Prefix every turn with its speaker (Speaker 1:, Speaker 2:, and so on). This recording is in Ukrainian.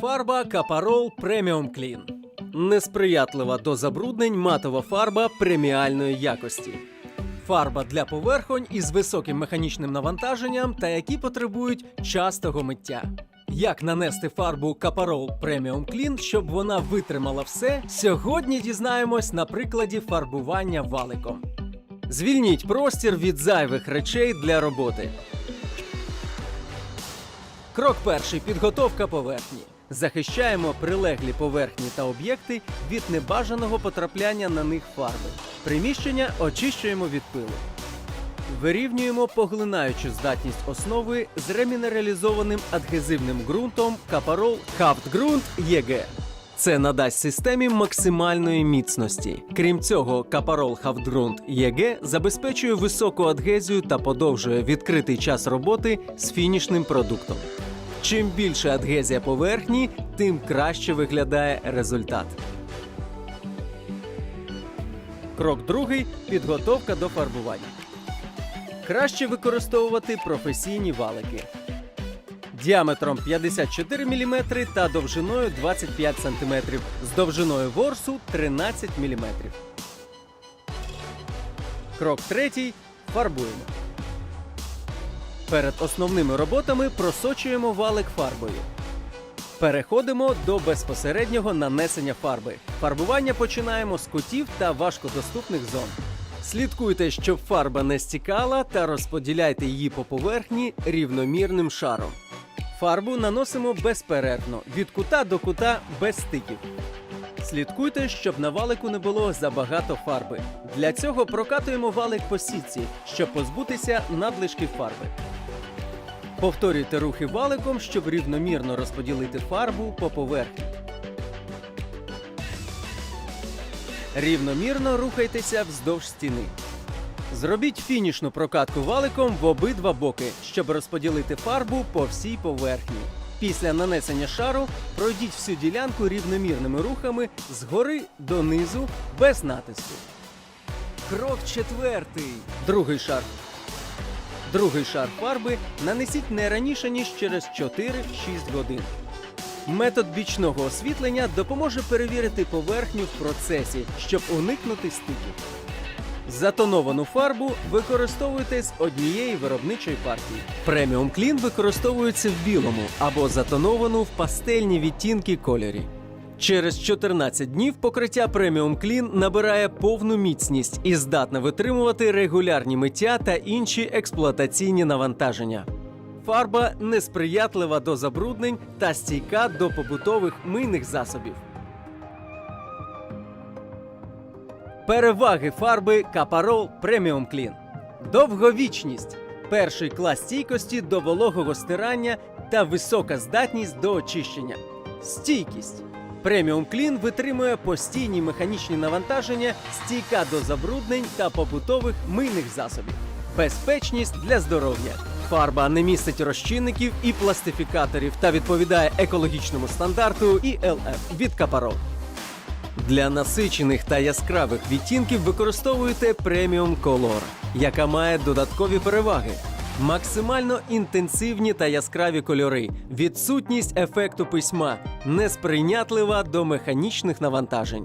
Speaker 1: Фарба Капарол Преміум Клін. Несприятлива до забруднень матова фарба преміальної якості. Фарба для поверхонь із високим механічним навантаженням та які потребують частого миття. Як нанести фарбу Капарол Преміум Клін, щоб вона витримала все, сьогодні дізнаємось на прикладі фарбування валиком. Звільніть простір від зайвих речей для роботи. Крок перший підготовка поверхні. Захищаємо прилеглі поверхні та об'єкти від небажаного потрапляння на них фарби. Приміщення очищуємо від пилу. Вирівнюємо поглинаючу здатність основи з ремінералізованим адгезивним ґрунтом Капарол Хафтґрунт ЄГ. Це надасть системі максимальної міцності. Крім цього, Капарол Хафтґрунт ЄГ забезпечує високу адгезію та подовжує відкритий час роботи з фінішним продуктом. Чим більше адгезія поверхні, тим краще виглядає результат. Крок другий підготовка до фарбування. Краще використовувати професійні валики діаметром 54 мм та довжиною 25 см з довжиною ворсу 13 мм. Крок третій. Фарбуємо. Перед основними роботами просочуємо валик фарбою. Переходимо до безпосереднього нанесення фарби. Фарбування починаємо з кутів та важкодоступних зон. Слідкуйте, щоб фарба не стікала та розподіляйте її по поверхні рівномірним шаром. Фарбу наносимо безперервно від кута до кута без стиків. Слідкуйте, щоб на валику не було забагато фарби. Для цього прокатуємо валик по сітці, щоб позбутися надлишків фарби. Повторюйте рухи валиком, щоб рівномірно розподілити фарбу по поверхні. Рівномірно рухайтеся вздовж стіни. Зробіть фінішну прокатку валиком в обидва боки, щоб розподілити фарбу по всій поверхні. Після нанесення шару пройдіть всю ділянку рівномірними рухами згори до низу без натиску. Крок четвертий. Другий шар. Другий шар фарби нанесіть не раніше, ніж через 4-6 годин. Метод бічного освітлення допоможе перевірити поверхню в процесі, щоб уникнути стиків. Затоновану фарбу використовуйте з однієї виробничої партії. Преміум клін використовується в білому або затоновану в пастельні відтінки кольорі. Через 14 днів покриття преміум клін набирає повну міцність і здатне витримувати регулярні миття та інші експлуатаційні навантаження. Фарба несприятлива до забруднень та стійка до побутових мийних засобів. Переваги фарби Капарол Преміум Клін. Довговічність. Перший клас стійкості до вологого стирання та висока здатність до очищення. Стійкість. Преміум Клін витримує постійні механічні навантаження, стійка до забруднень та побутових мийних засобів. Безпечність для здоров'я. Фарба не містить розчинників і пластифікаторів та відповідає екологічному стандарту ІЛФ від Капарол. Для насичених та яскравих відтінків використовуйте преміум Color, яка має додаткові переваги. Максимально інтенсивні та яскраві кольори, відсутність ефекту письма, несприйнятлива до механічних навантажень.